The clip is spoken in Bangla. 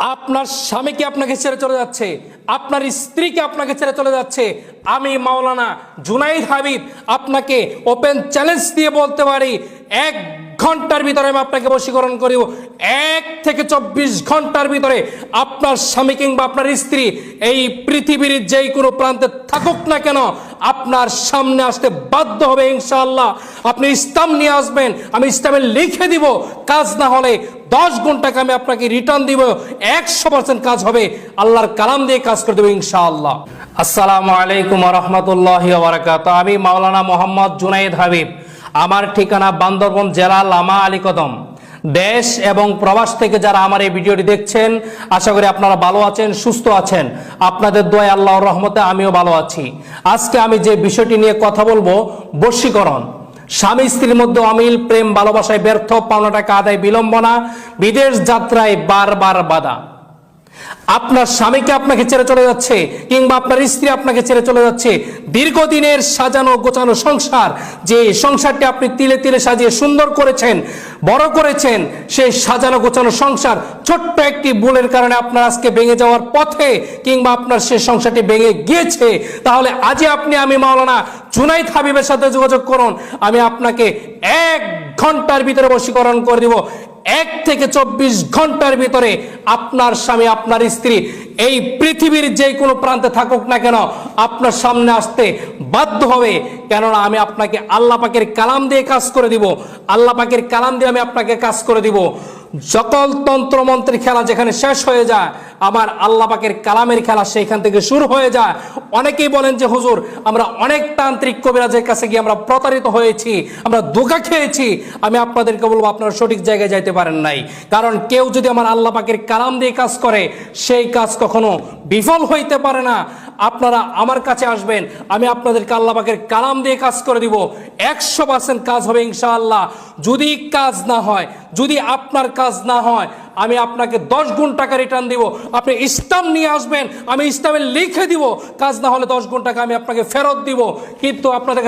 আপনার স্বামীকে আপনাকে ছেড়ে চলে যাচ্ছে, আপনার স্ত্রীকে আপনাকে ছেড়ে চলে যাচ্ছে। আমি মাওলানা জুনাইদ হাবিব আপনাকে ওপেন চ্যালেঞ্জ দিয়ে বলতে পারি, এক ঘণ্টার ভিতরে আমি আপনাকে বশীকরণ করিব। এক থেকে চব্বিশ ঘণ্টার ভিতরে আপনার স্বামী কিংবা আপনার স্ত্রী এই পৃথিবীর যেই কোনো প্রান্তে থাকুক না কেন, আপনার সামনে আসতে বাধ্য হবে ইনশাআল্লাহ। আপনি ইসলাম নিয়ে আসবেন, আমি ইসলামে লিখে দিব, কাজ না হলে দশ ঘন্টাকে আমি আপনাকে রিটার্ন দিব, একশো পার্সেন্ট কাজ হবে, আল্লাহর কালাম দিয়ে কাজ করে দেবো ইনশাআল্লাহ। আসসালামু আলাইকুম রহমতুল্লাহ আমি মাওলানা মোহাম্মদ জুনাইদ হাবিব। আমার ঠিকানা বান্দরবন জেলা লামা আলী কদম। দেশ এবং প্রবাস থেকে যারা আমার এই ভিডিওটি দেখছেন, আশা করি আপনারা ভালো আছেন, সুস্থ আছেন। আপনাদের দোয়া আল্লাহর রহমতে আমিও ভালো আছি। আজকে আমি যে বিষয়টি নিয়ে কথা বলব, বশীকরণ। স্বামী স্ত্রীর মধ্যে অমিল, প্রেম, ভালোবাসায় ব্যর্থ, পাওনা টাকা আদায় বিলম্বনা, বিদেশ যাত্রায় বারবার বাধা। আপনার স্বামীকে আপনাকে ছেড়ে চলে যাচ্ছে, কিংবা আপনার স্ত্রী আপনাকে ছেড়ে চলে যাচ্ছে, দীর্ঘদিনের সাজানো গোছানো সংসার, যে সংসারটি আপনি তিলে তিলে সাজিয়ে সুন্দর করেছেন, বড় করেছেন, সেই সাজানো গোছানো সংসার ছোট্ট একটি ভুলের কারণে আপনার আজকে ভেঙে যাওয়ার পথে, কিংবা আপনার সেই সংসারটি ভেঙে গিয়েছে, তাহলে আজই আপনি আমি মাওলানা জুনাইদ হাবিবের সাথে যোগাযোগ করুন, আমি আপনাকে এক ঘণ্টার ভিতরে বশীকরণ করে দিব। এক থেকে চব্বিশ ঘণ্টার ভিতরে আপনার স্বামী, আপনার স্ত্রী এই পৃথিবীর যে কোনো প্রান্তে থাকুক না কেন আপনার সামনে আসতে বাধ্য হবে। কেননা আমি আপনাকে আল্লাহ পাকের কালাম দিয়ে কাজ করে দিব। আল্লাহ পাকের কালাম দিয়ে আমি আপনাকে কাজ করে দিব। সকল তন্ত্রমন্ত্রের খেলা যেখানে শেষ হয়ে যায় আমার আল্লাহ পাকের কালামের খেলা সেইখান থেকে শুরু হয়ে যায়। অনেকেই বলেন যে, হুজুর, আমরা অনেক তান্ত্রিক কবিরাজের কাছে গিয়ে আমরা প্রতারিত হয়েছি, আমরা ধোকা খেয়েছি। আমি আপনাদেরকে বলব, আপনারা সঠিক জায়গায় যাইতে পারেন নাই। কারণ কেউ যদি আমার আল্লাহ পাকের কালাম দিয়ে কাজ করে, সেই কাজ কখনো বিফল হইতে পারে না। আপনারা আমার কাছে আসবেন, আমি আপনাদেরকে আল্লাহ পাকের কালাম দিয়ে কাজ করে দিব। একশো পার্সেন্ট কাজ হবে ইনশাআল্লাহ। যদি কাজ না হয়, যদি আপনার কাজ না হয়, আমি আপনাকে দশ গুণ টাকা রিটার্ন দিব। আপনি ইসলাম নিয়ে আসবেন, আমি ইসলামে লিখে দিব। কাজ না হলে দশ গুণ টাকা আমি আপনাকে ফেরত দিব। কিন্তু আপনাদের